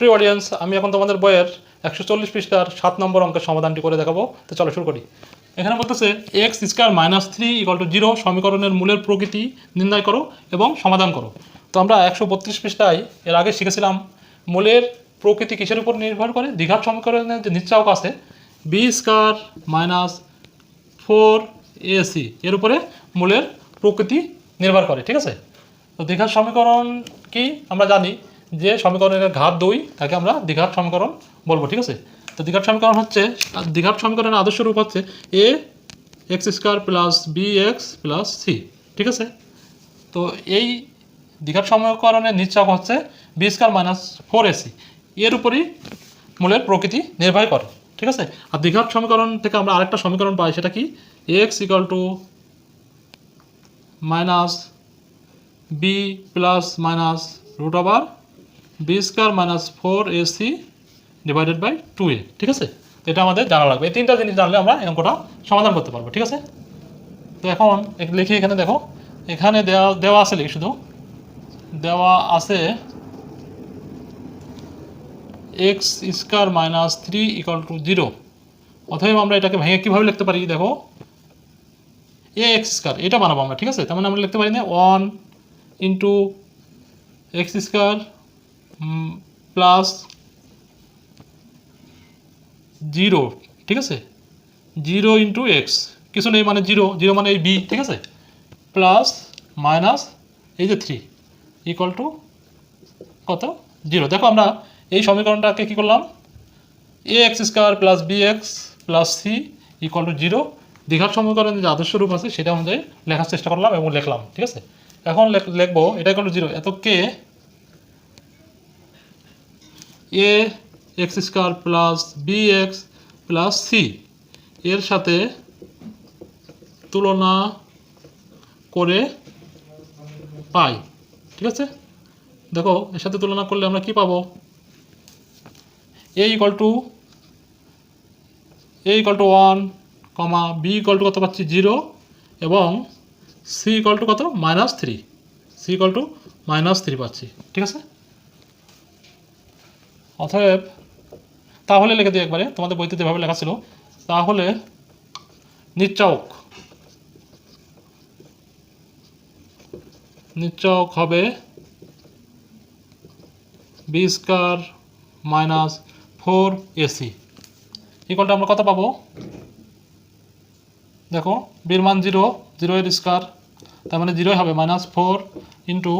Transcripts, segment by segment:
প্রিয় অডিয়েন্স আমি এখন তোমাদের বইয়ের একশো চল্লিশ পৃষ্ঠার সাত নম্বর অঙ্কের সমাধানটি করে দেখাবো। তো চলো শুরু করি। এখানে বলতেছে X square minus three equal to zero সমীকরণের মূলের প্রকৃতি নির্ণয় করো এবং সমাধান করো। তো আমরা একশো বত্রিশ পৃষ্ঠায় এর আগে শিখেছিলাম মূলের প্রকৃতি কিসের উপর নির্ভর করে? দীঘার সমীকরণের যে নিশ্চায়ক আছে B square minus four AC এর উপরে মূলের প্রকৃতি নির্ভর করে, ঠিক আছে? তো দীঘার সমীকরণ কি? আমরা জানি যে সমীকরণের ঘাত দুই, তাকে আমরা দীঘার সমীকরণ বলব, ঠিক আছে? তো দীঘার সমীকরণ হচ্ছে দীঘার সমীকরণের আদর্শ রূপ হচ্ছে A X square plus B X plus C ঠিক আছে? তো এই দীঘার সমীকরণের নিশ্চক হচ্ছে B square minus four AC এর উপরই মূলের প্রকৃতি নির্ভর করে, ঠিক আছে? আর দীঘার সমীকরণ থেকে আমরা আরেকটা সমীকরণ পাই, সেটা কি? X equal to minus B plus minus root over B square minus four AC divided by two A, ঠিক আছে? এটা আমাদের জানা লাগবে। এই তিনটা জিনিস জানলে আমরা অঙ্কটা সমাধান করতে পারব, ঠিক আছে? তো এখন লিখি এখানে, দেখো। এখানে দেওয়া দেওয়া আছে, লিখি শুধু। দেওয়া আছে X square minus three equal to zero. অথবা আমরা এটাকে ভেঙে কীভাবে লিখতে পারি, দেখো? এ এক্স স্কোয়ার, এটা বানাবো আমরা, ঠিক আছে? তার মানে আমরা লিখতে পারি না, one into X square plus zero ঠিক আছে? জিরো ইন্টু এক্স কিছু নেই মানে জিরো জিরো মানে এই বি ঠিক আছে? প্লাস মাইনাস এই যে থ্রি ইকুয়াল টু কত? জিরো দেখো আমরা এই সমীকরণটাকে কী করলাম? A X square plus B X plus C equal to zero দীঘার সমীকরণের যে আদর্শ রূপ আছে, সেটা অনুযায়ী লেখার চেষ্টা করলাম এবং লিখলাম, ঠিক আছে? এখন লেখ- লিখব, এটা ইকুয়াল টু জিরো এত কে A X square plus B X plus C এর সাথে তুলনা করে পাই, ঠিক আছে? দেখো, এর সাথে তুলনা করলে আমরা কি পাবো? A equal to A equal to one comma B equal to কত পাচ্ছি? জিরো এবং সি ইকুয়াল টু কত? Minus three C equal to minus three পাচ্ছি, ঠিক আছে? অতএব, তাহলে লিখে দিই একবারে, তোমাদের বইতে যেভাবে লেখা ছিল, তাহলে নিশ্চক নিশ্চক হবে B square minus four AC ইকুয়ালটা আমরা কত পাবো? দেখো বির মান জিরো জিরো এর স্কোয়ার তার মানে জিরোই হবে মাইনাস ফোর ইন্টু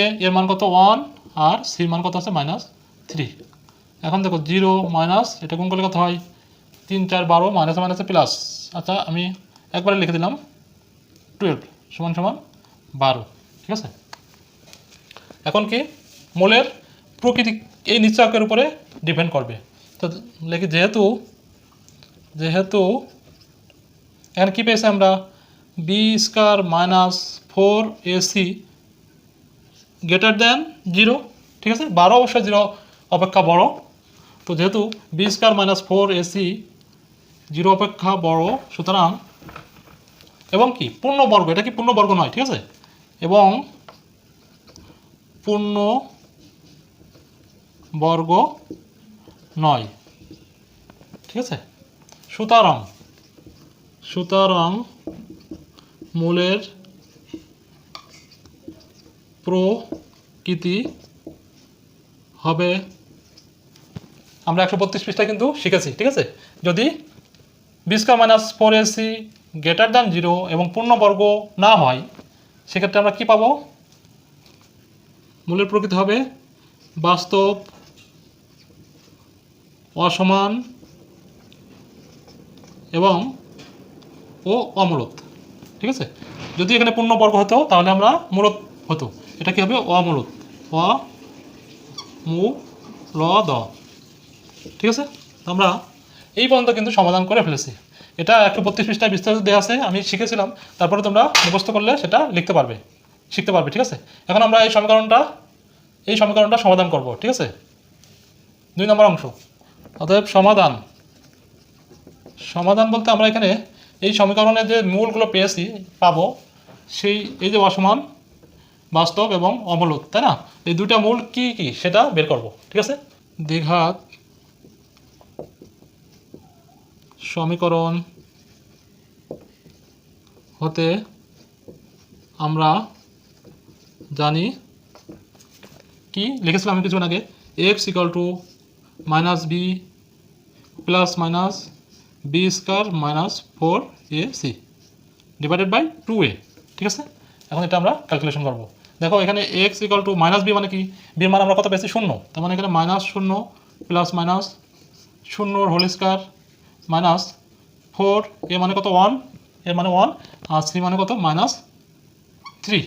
এ এর মান কত? ওয়ান আর সির মান কত আছে? Minus three. এখন দেখো জিরো মাইনাস, এটা কোন করলে কত হয়? তিন, চার, বারো, মাইনাস, মাইনাসে প্লাস আচ্ছা আমি একবারে লিখে দিলাম। টুয়েলভ সমান সমান বারো, ঠিক আছে? এখন কি? মোলের প্রকৃতি এই নিশ্চয়কের উপরে ডিপেন্ড করবে। তো লিখি, যেহেতু যেহেতু, এখানে কী পেয়েছি আমরা? B square minus four AC greater than zero ঠিক আছে? বারো অবশ্যই জিরো অপেক্ষা বড়। তো যেহেতু B square minus four AC zero অপেক্ষা বড়, সুতরাং এবং কি? পূর্ণবর্গ এটা কি পূর্ণবর্গ নয়, ঠিক আছে? এবং পূর্ণ বর্গ নয়, ঠিক আছে? সুতরাং সুতরাং মূলের প্রকৃতি হবে আমরা একশো বত্রিশ পৃষ্ঠা কিন্তু শিখেছি, ঠিক আছে? যদি B square minus four AC greater than zero এবং পূর্ণবর্গ না হয়, সেক্ষেত্রে আমরা কি পাবো? মূলের প্রকৃতি হবে বাস্তব অসমান এবং ও অমূলত, ঠিক আছে? যদি এখানে পূর্ণবর্গ হতো, তাহলে আমরা মূলত হতো। এটা কি হবে? অমূলত। অ মু ল দ ঠিক আছে? আমরা এই পর্যন্ত কিন্তু সমাধান করে ফেলেছি। এটা একশো বত্রিশ পৃষ্ঠায় বিস্তারিত দেওয়া আছে, আমি শিখেছিলাম। তারপরে তোমরা মুখস্থ করলে সেটা লিখতে পারবে, শিখতে পারবে, ঠিক আছে? এখন আমরা এই সমীকরণটা এই সমীকরণটা সমাধান করব, ঠিক আছে? দুই নম্বর অংশ। অতএব সমাধান। সমাধান বলতে আমরা এখানে এই সমীকরণে যে মূলগুলো পেয়েছি, পাবো, সেই, এই যে অসমান বাস্তব এবং অমূলক তাই না? এই দুটা মূল কি কি সেটা বের করব, ঠিক আছে? দ্বিঘাত সমীকরণ হতে আমরা জানি কি? লিখেছিলাম আমি কিছুক্ষণ আগে X equal to minus B plus minus B square minus four A C divided by two A ঠিক আছে? এখন এটা আমরা ক্যালকুলেশন করব। দেখো, এখানে X equal to minus B মানে কি? বির মান আমরা কত পেয়েছি? শূন্য। তার মানে এখানে মাইনাস শূন্য প্লাস মাইনাস শূন্যর whole square minus four, A মানে কত? ওয়ান। এর মানে ওয়ান। আর সি মানে কত? Minus three.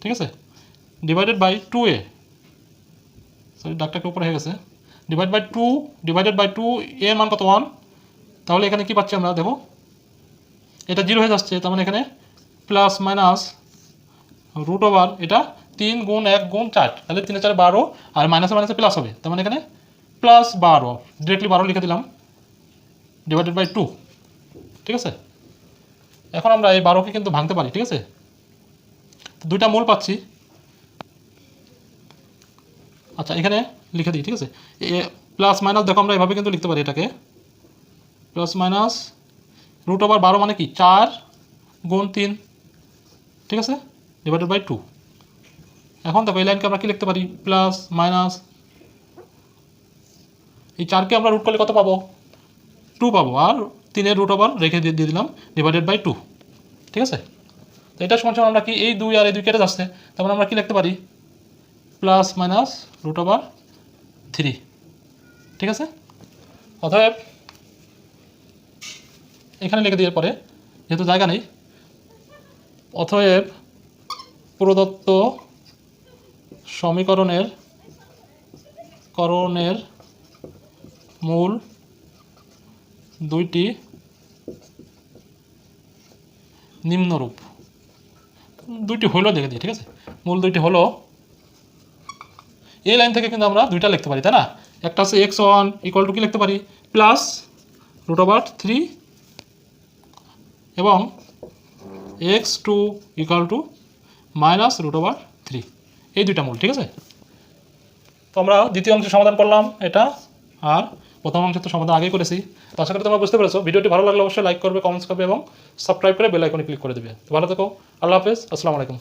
ঠিক আছে? Divided by two A. Sorry ডাক্তারকে উপরে হয়ে গেছে। Divide by two divided by two A মান কত? ওয়ান। তাহলে এখানে কি পাচ্ছি আমরা? দেখো। এটা জিরো হয়ে যাচ্ছে। তার মানে এখানে প্লাস মাইনাস রুট ওভার এটা তিন গুণ এক গুণ চার। তাহলে তিনে চারে বারো, আর মাইনাসে মাইনাসে প্লাস হবে। তার মানে এখানে প্লাস বারো। ডিরেক্টলি বারো লিখে দিলাম। ডিভাইডেড বাই টু ঠিক আছে? এখন আমরা এই বারোকে কিন্তু ভাঙতে পারি, ঠিক আছে? দুইটা মূল পাচ্ছি। আচ্ছা এখানে লিখে দিই, ঠিক আছে? এ প্লাস মাইনাস দেখো আমরা এভাবে কিন্তু লিখতে পারি এটাকে। প্লাস মাইনাস রুট ওভার বারো মানে কি? চার গুণ তিন, ঠিক আছে? ডিভাইডেড বাই টু এখন দেখো, এই লাইনকে আমরা কি লিখতে পারি? প্লাস মাইনাস এই চারকে আমরা রুট করলে কত পাবো? টু পাবো, আর তিনের রুট ওভার রেখে দিয়ে দিয়ে দিলাম ডিভাইডেড বাই টু ঠিক আছে? তো এটা সমান আমরা কি, এই দুই আর এই দুই কেটে যাচ্ছে, তারপরে আমরা কি লিখতে পারি? Plus minus root over three ঠিক আছে? অতএব, এখানে লিখে দিয়ে পরে, যেহেতু জায়গা নেই, অতএব প্রদত্ত সমীকরণের, করণের মূল দুইটি নিম্নরূপ। দুইটি হলো দেখে দিই, ঠিক আছে? মূল দুইটি হলো, এই লাইন থেকে কিন্তু আমরা দুইটা লিখতে পারি, তাই না? একটা হচ্ছে এক্স ওয়ান ইকুয়াল টু কি লিখতে পারি? প্লাস রুট ওভার থ্রি এবং X two equal to minus root over three এই দুইটা মূল, ঠিক আছে? তো আমরা দ্বিতীয় অংশের সমাধান করলাম এটা, আর প্রথম অংশ তো সমাধান আগে করেছি। তো আশা করি তোমরা বুঝতে পেরেছ। ভিডিওটি ভালো লাগলে অবশ্যই লাইক করবে কমেন্টস করবে এবং সাবস্ক্রাইব করে বেল আইকনে ক্লিক করে দেবে। ভালো থেকো। আল্লাহ হাফেজ। আসসালামু আলাইকুম।